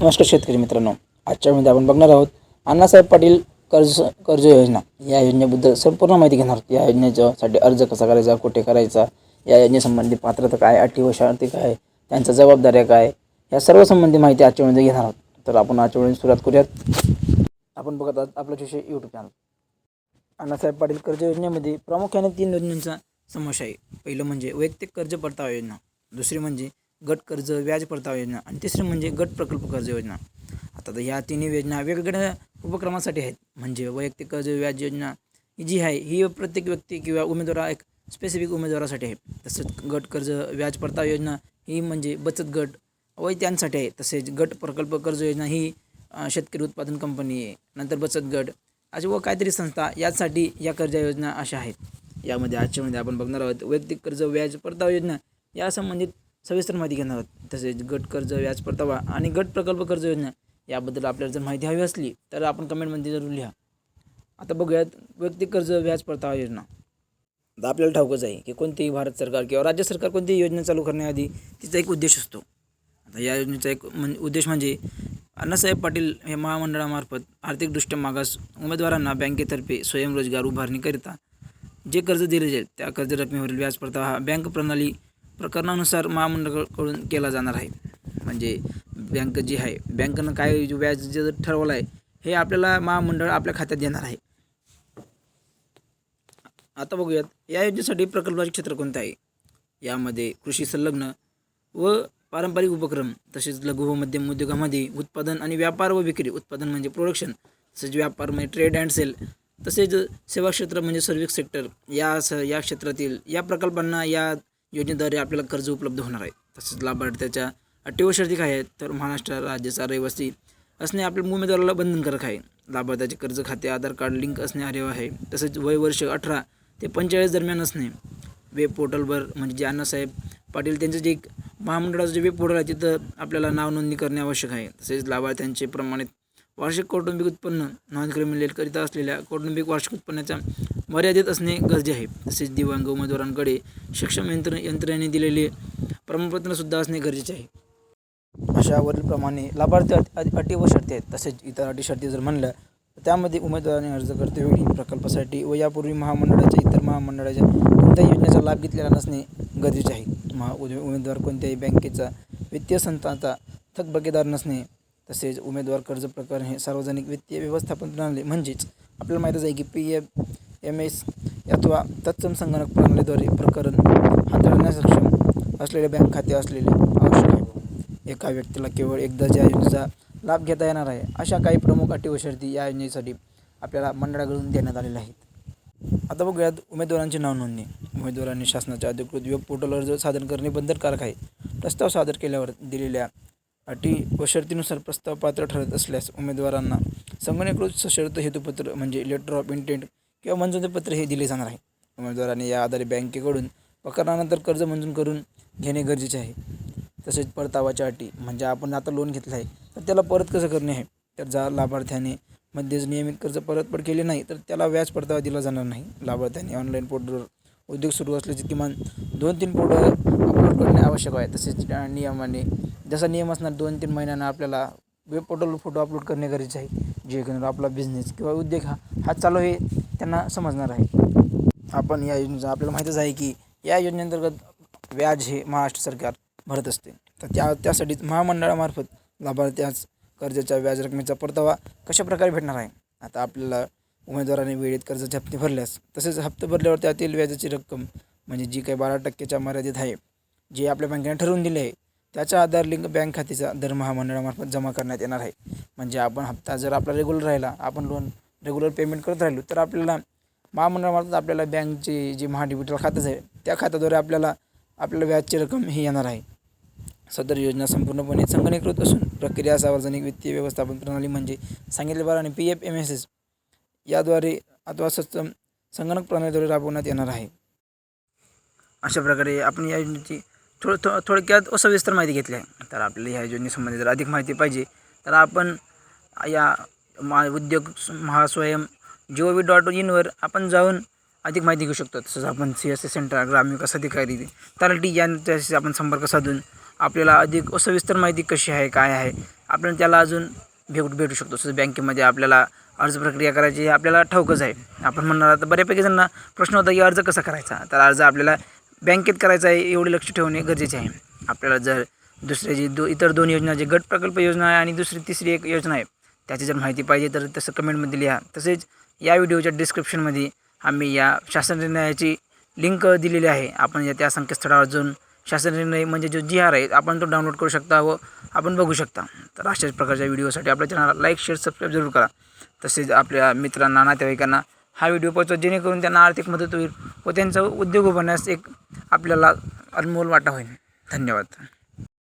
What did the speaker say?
नमस्कार शेतकरी मित्रांनो. आजच्या मध्ये आपण बघणार आहोत अण्णासाहेब पाटील कर्ज कर्ज योजना. या योजनेबद्दल संपूर्ण माहिती घेणार आहोत. या योजनेच्यासाठी अर्ज कसा करायचा कुठे करायचा या योजनेसंबंधी पात्रता काय अटी व शर्ती काय त्यांच्या जबाबदाऱ्या काय या सर्व संबंधी माहिती आजच्या मध्ये घेणार आहोत. तर आपण आजच्या वेळेस सुरुवात करूयात. आपण बघत आहोत आपलं विषय यूट्यूब चॅनल अण्णासाहेब पाटील कर्ज योजनेमध्ये प्रामुख्याने तीन योजनांचा समावेश आहे. पहिलं म्हणजे वैयक्तिक कर्ज परतावा योजना. दुसरी म्हणजे गट कर्ज व्याज परतावा योजना आणि तिसरी म्हणजे गट प्रकल्प कर्ज योजना. आता तर ह्या तिन्ही योजना वेगवेगळ्या उपक्रमासाठी आहेत. म्हणजे वैयक्तिक कर्ज व्याज योजना ही जी आहे ही प्रत्येक व्यक्ती किंवा उमेदवार एक स्पेसिफिक उमेदवारासाठी आहे. तसंच गट कर्ज व्याज परतावा योजना ही म्हणजे बचत गट व त्यांसाठी आहे. तसेच गट प्रकल्प कर्ज योजना ही शेतकरी उत्पादन कंपनी आहे नंतर बचत गट असे व काहीतरी संस्था यासाठी या कर्ज योजना अशा आहेत. यामध्ये आजच्यामध्ये आपण बघणार आहोत वैयक्तिक कर्ज व्याज परतावा योजना. या संबंधित सविस्तर माहिती घेणार आहोत. तसेच गट कर्ज व्याज परतावा आणि गट प्रकल्प कर्ज योजना याबद्दल आपल्याला जर माहिती हवी असली तर आपण कमेंटमध्ये जरूर लिहा. आता बघूयात वैयक्तिक कर्ज व्याज परतावा योजना. आता आपल्याला ठाऊकच आहे की कोणतीही भारत सरकार किंवा राज्य सरकार कोणतीही योजना चालू करण्याआधी तिचा एक उद्देश असतो. आता या योजनेचा एक म्हण उद्देश म्हणजे अण्णासाहेब पाटील हे महामंडळामार्फत आर्थिकदृष्ट्या मागास उमेदवारांना बँकेतर्फे स्वयंरोजगार उभारणीकरिता जे कर्ज दिले जाईल त्या कर्ज रकमेवरील व्याज परतावा हा बँक प्रणाली प्रकरणानुसार महामंडळाकडून केला जाणार आहे. म्हणजे बँक जी आहे बँकेनं काय व्याज जे ठरवलं आहे हे आपल्याला महामंडळ आपल्या खात्यात देणार आहे. आता बघूयात या योजनेसाठी प्रकल्पाचे क्षेत्र कोणते आहे? यामध्ये कृषी संलग्न व पारंपरिक उपक्रम तसेच लघु व मध्यम उद्योगामध्ये उत्पादन आणि व्यापार व विक्री उत्पादन म्हणजे प्रोडक्शन तसेच व्यापार म्हणजे ट्रेड अँड सेल तसेच सेवा क्षेत्र म्हणजे सर्व्हिस सेक्टर या स या क्षेत्रातील या प्रकल्पांना या योजनेद्वारे आपल्याला कर्ज उपलब्ध होणार आहे. तसेच लाभार्थ्याच्या अटी व शर्ती काय आहेत तर महाराष्ट्र राज्याचा रहिवासी असणे आपल्या उमेदवाराला बंधनकारक आहे. लाभार्थ्याचे कर्ज खाते आधार कार्ड लिंक असणे अनिवार्य आहे. तसेच वय वर्ष अठरा ते पंचेचाळीस दरम्यान असणे. वेब पोर्टलवर म्हणजे जे अण्णासाहेब पाटील त्यांचं जे एक महामंडळाचं जे वेब पोर्टल आहे तिथं आपल्याला नाव नोंदणी करणे आवश्यक आहे. तसेच लाभार्थ्यांचे प्रमाणित वार्षिक कौटुंबिक उत्पन्न नॉन क्रिमिनलकरिता असलेल्या कौटुंबिक वार्षिक उत्पन्नाच्या मर्यादित असणे गरजे आहे. तसेच दिव्यांग उमेदवारांकडे सक्षम यंत्र यंत्रणेने दिलेले प्रमाणपत्रसुद्धा असणे गरजेचे आहे. अशावरीलप्रमाणे लाभार्थी अटी व शर्ती आहेत. तसेच इतर अटी शर्ती जर म्हणलं तर त्यामध्ये उमेदवाराने अर्ज करतेवेळी प्रकल्पासाठी व यापूर्वी महामंडळाच्या इतर महामंडळाच्या कोणत्याही योजनेचा लाभ घेतलेला नसणे गरजेचे आहे. महा उद- उमेदवार कोणत्याही बँकेचा वित्तीय संस्थांचा थकबकेदार नसणे तसेच उमेदवार कर्ज प्रकरण हे सार्वजनिक वित्तीय व्यवस्थापन प्रणाली म्हणजेच आपल्याला माहीतच आहे की पी एफ एम एस अथवा तत्सम संगणक प्रणालीद्वारे प्रकरण हाताळण्यास सक्षम असलेले बँक खाते असलेले आवश्यक आहे. एका व्यक्तीला केवळ एकदा ज्या योजनेचा लाभ घेता येणार आहे अशा काही प्रमुख अटी व शर्ती या योजनेसाठी आपल्याला मंडळाकडून देण्यात आलेल्या आहेत. आता बघूयात उमेदवारांची नाव नोंदणी. उमेदवारांनी शासनाच्या अधिकृत वेब पोर्टल अर्ज सादर करणे बंधनकारक आहे प्रस्ताव सादर केल्यावर दिलेल्या अटी व शर्तीनुसार प्रस्ताव पात्र ठरत असल्यास उमेदवारांना संगणकीकृत सशर्त हेतुपत्र म्हणजे लेटर ऑफ इंटेंट किंवा मंजुरीपत्र हे दिले जाणार आहे. उमेदवाराने या आधारे बँकेकडून प्रकरणानंतर कर्ज मंजूर करून घेणे गरजेचे आहे. तसेच परतावाच्या अटी म्हणजे आपण आता लोन घेतलं आहे तर त्याला परत कसं करणे आहे? तर ज्या लाभार्थ्याने मध्येच नियमित कर्ज परतफेड केले नाही तर त्याला व्याज परतावा दिला जाणार नाही. लाभार्थ्याने ऑनलाईन पोर्टलवर उद्योग सुरू असल्याचे किमान दोन तीन पोर्टल अपलोड करणे आवश्यक आहे. तसेच नियमाने जसा नियम असणार दोन तीन महिन्यांना आपल्याला वेब पोर्टलवर फोटो अपलोड करणे गरजेचे आहे. जेणेकरून आपला बिझनेस किंवा उद्योग हा हा चालू हे त्यांना समजणार आहे. आपण या योजनेचं आपल्याला माहीतच आहे की या योजनेअंतर्गत व्याज हे महाराष्ट्र सरकार भरत असते. तर त्या त्यासाठीच महामंडळामार्फत लाभार्थ्यास कर्जाच्या व्याज रकमेचा परतावा कशाप्रकारे भेटणार आहे? आता आपल्याला उमेदवाराने वेळेत कर्जाचे हप्ते भरल्यास तसेच हप्ते भरल्यावर त्यातील व्याजाची रक्कम म्हणजे जी काही बारा टक्क्याच्या मर्यादित आहे जे आपल्या बँकेने ठरवून दिले आहे त्याचा आधार लिंक बँक खात्याचा दर महामंडळामार्फत जमा करण्यात येणार आहे. म्हणजे आपण हप्ता जर आपला रेग्युलर राहिला आपण लोन रेग्युलर पेमेंट करत राहिलो तर आपल्याला महामंडळामार्फत आपल्याला बँकचे जे महाडिबिटल खातंच आहे त्या खात्याद्वारे आपल्याला आपल्याला व्याजची रक्कम ही येणार आहे. सदर योजना संपूर्णपणे संगणकीकृत असून प्रक्रिया सार्वजनिक वित्तीय व्यवस्थापन प्रणाली म्हणजे सांगितल्याप्रमाणे P F M S S याद्वारे अथवा सक्षम संगणक प्रणालीद्वारे राबवण्यात येणार आहे. अशा प्रकारे आपण या योजनेची थोडं थो थोडक्यात सविस्तर माहिती घेतली आहे. तर आपल्याला ह्या योजनेसंबंधी जर अधिक माहिती पाहिजे तर आपण या मा उद्योग महास्वयं जी ओ व्ही डॉट इनवर आपण जाऊन अधिक माहिती घेऊ शकतो. तसंच आपण सी एस सी सेंटर ग्रामीण विकास अधिकारी तलाठी यांच्याशी आपण संपर्क साधून आपल्याला अधिक सविस्तर माहिती कशी आहे काय आहे आपण त्याला अजून भेट भेटू शकतो. तसं बँकेमध्ये आपल्याला अर्ज प्रक्रिया करायची हे आपल्याला ठाऊकच आहे. आपण म्हणणार आता बऱ्यापैकी जणांना प्रश्न होता की अर्ज कसा करायचा? तर अर्ज आपल्याला बँकेत करायचं आहे एवढे लक्ष ठेवणे गरजेचे आहे. आपल्याला जर दुसरे जी दो इतर दोन योजना जे गट प्रकल्प योजना आहे आणि दुसरी तिसरी एक योजना आहे त्याची जर माहिती पाहिजे तर तसं कमेंटमध्ये लिहा. तसेच या व्हिडिओच्या डिस्क्रिप्शनमध्ये आम्ही या शासन निर्णयाची लिंक दिलेली आहे. आपण या त्या संकेतस्थळावर जाऊन शासन निर्णय म्हणजे जो जी आर आहे आपण तो डाउनलोड करू शकता व आपण बघू शकता. तर अशाच प्रकारच्या व्हिडिओसाठी आपल्या चॅनलला लाईक शेअर सबस्क्राईब जरूर करा. तसेच आपल्या मित्रांना नातेवाईकांना हा व्हिडिओ पोहोचवा जेणेकरून त्यांना आर्थिक मदत होईल व त्यांचा उद्योग उभारण्यास एक आपल्याला अनमोल वाटा होईल. धन्यवाद.